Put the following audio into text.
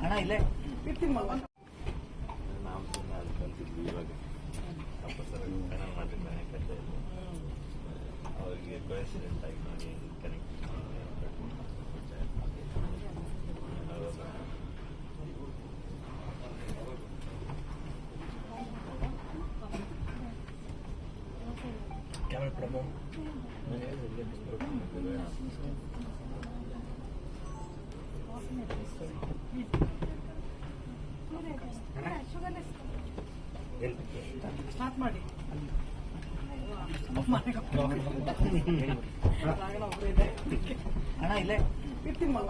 ಅಣ್ಣ ಇಲ್ಲೇ ನಾವು ಸುಮ್ಮನೆ ಅಲ್ಲಿ ಕಲ್ತಿದ್ವಿ ಇವಾಗ ಅವರಿಗೆ ಆಗಿ ನೋಡಿ ಕನೆಕ್ಟ್ ಕ್ಯಾಮೆರಾ ಪ್ರಭು ಸ್ಟಾರ್ಟ್ ಮಾಡಿ ಅಣ್ಣ ಇಲ್ಲೇ ಇರ್ತೀನಿ ಮಗ